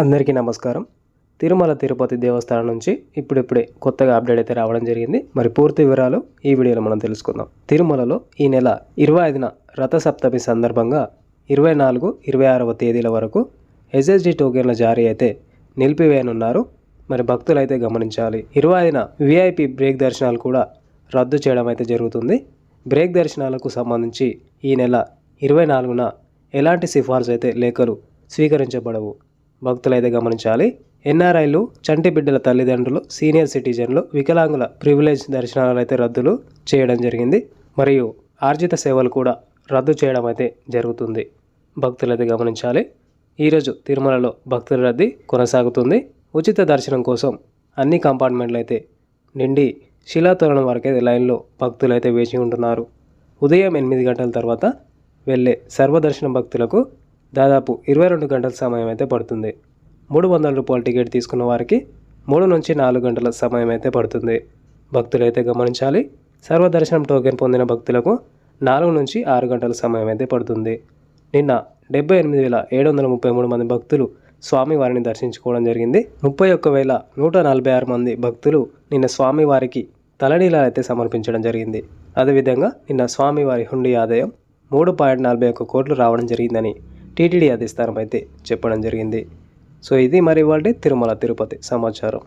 అందరికీ నమస్కారం. తిరుమల తిరుపతి దేవస్థానం నుంచి ఇప్పుడిప్పుడే కొత్తగా అప్డేట్ అయితే రావడం జరిగింది. మరి పూర్తి వివరాలు ఈ వీడియోలో మనం తెలుసుకుందాం. తిరుమలలో ఈ నెల ఇరవై ఐదున రథసప్తమి సందర్భంగా ఇరవై నాలుగు ఇరవై ఆరవ తేదీల వరకు ఎస్ఎస్డి టోకెన్ల జారీ అయితే నిలిపివేయనున్నారు. మరి భక్తులు అయితే గమనించాలి. ఇరవై ఐదున విఐపి బ్రేక్ దర్శనాలు కూడా రద్దు చేయడం అయితే జరుగుతుంది. బ్రేక్ దర్శనాలకు సంబంధించి ఈ నెల ఇరవై నాలుగున ఎలాంటి సిఫార్సు అయితే లేఖలు స్వీకరించబడవు. భక్తులైతే గమనించాలి. ఎన్ఆర్ఐలు చంటి బిడ్డల తల్లిదండ్రులు సీనియర్ సిటిజన్లు వికలాంగుల ప్రివిలేజ్ దర్శనాలు అయితే రద్దులు చేయడం జరిగింది. మరియు ఆర్జిత సేవలు కూడా రద్దు చేయడం అయితే జరుగుతుంది. భక్తులైతే గమనించాలి. ఈరోజు తిరుమలలో భక్తుల రద్దీ కొనసాగుతుంది. ఉచిత దర్శనం కోసం అన్ని కంపార్ట్మెంట్లు అయితే నిండి శిలాతోరణం వరకైతే లైన్లో భక్తులు అయితే వేచి ఉంటున్నారు. ఉదయం ఎనిమిది గంటల తర్వాత వెళ్ళే సర్వదర్శన భక్తులకు దాదాపు ఇరవై రెండు గంటల సమయం అయితే పడుతుంది. మూడు వందల రూపాయల టికెట్ తీసుకున్న వారికి మూడు నుంచి నాలుగు గంటల సమయం అయితే పడుతుంది. భక్తులు అయితే గమనించాలి. సర్వదర్శనం టోకెన్ పొందిన భక్తులకు నాలుగు నుంచి ఆరు గంటల సమయం అయితే పడుతుంది. నిన్న డెబ్బై ఎనిమిది వేల ఏడు వందల ముప్పై మూడు మంది భక్తులు స్వామివారిని దర్శించుకోవడం జరిగింది. ముప్పై ఒక్క వేల నూట నలభై ఆరు మంది భక్తులు నిన్న స్వామివారికి తలనీలాలు అయితే సమర్పించడం జరిగింది. అదేవిధంగా నిన్న స్వామివారి హుండీ ఆదాయం మూడు పాయింట్ నలభై ఒక్క కోట్లు రావడం జరిగిందని టీటీడీ అధిస్తారం అయితే చెప్పడం జరిగింది. సో ఇది మరి ఇవాళ తిరుమల తిరుపతి సమాచారం.